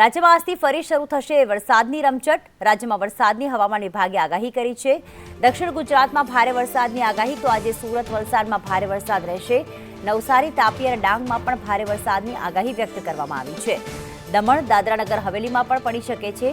રાજ્યમાં આજથી ફરી શરૂ થશે વરસાદની રમઝટ. રાજ્યમાં વરસાદની હવામાન વિભાગે આગાહી કરી છે. દક્ષિણ ગુજરાતમાં ભારે વરસાદની આગાહી, તો આજે સુરત, વલસાડમાં ભારે વરસાદ રહેશે. નવસારી, તાપી અને ડાંગમાં પણ ભારે વરસાદની આગાહી વ્યક્ત કરવામાં આવી છે. દમણ, દાદરાનગર, હવેલીમાં પણ પડી શકે છે.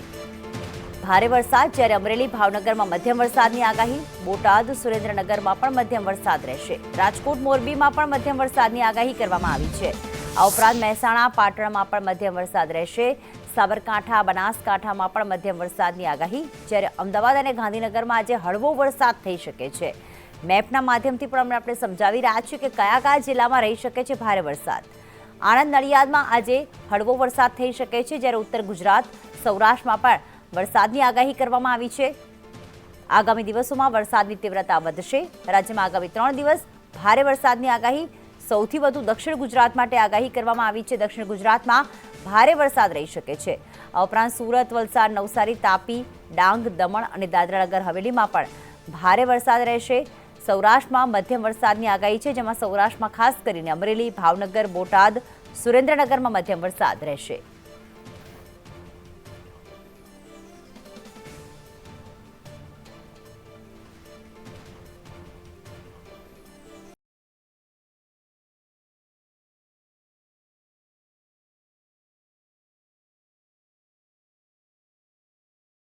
ભારે વરસાદ, જ્યારે અમરેલી, ભાવનગરમાં મધ્યમ વરસાદની આગાહી. બોટાદ, સુરેન્દ્રનગરમાં પણ મધ્યમ વરસાદ રહેશે. રાજકોટ, મોરબીમાં પણ મધ્યમ વરસાદની આગાહી કરવામાં આવી છે. આ ઉપરાંત મહેસાણા, પાટણમાં પણ મધ્યમ વરસાદ રહેશે. સાબરકાંઠા, બનાસકાંઠામાં પણ મધ્યમ વરસાદની આગાહી. જ્યારે અમદાવાદ અને ગાંધીનગરમાં આજે હળવો વરસાદ થઈ શકે છે. મેપના માધ્યમથી પણ આપણે સમજાવી રહ્યા છીએ કે કયા કયા જિલ્લામાં રહી શકે છે ભારે વરસાદ. આણંદ, નડિયાદમાં આજે હળવો વરસાદ થઈ શકે છે, જ્યારે ઉત્તર ગુજરાત, સૌરાષ્ટ્રમાં પણ વરસાદની આગાહી કરવામાં આવી છે. આગામી દિવસોમાં વરસાદની તીવ્રતા વધશે. રાજ્યમાં આગામી ત્રણ દિવસ ભારે વરસાદની આગાહી સૌથી વધુ દક્ષિણ ગુજરાત માટે આગાહી કરવામાં આવી છે. દક્ષિણ ગુજરાતમાં ભારે વરસાદ રહી શકે છે. આ ઉપરાંત સુરત, વલસાડ, નવસારી, તાપી, ડાંગ, દમણ અને દાદરાનગર હવેલીમાં પણ ભારે વરસાદ રહેશે. સૌરાષ્ટ્રમાં મધ્યમ વરસાદની આગાહી છે, જેમાં સૌરાષ્ટ્રમાં ખાસ કરીને અમરેલી, ભાવનગર, બોટાદ, સુરેન્દ્રનગરમાં મધ્યમ વરસાદ રહેશે.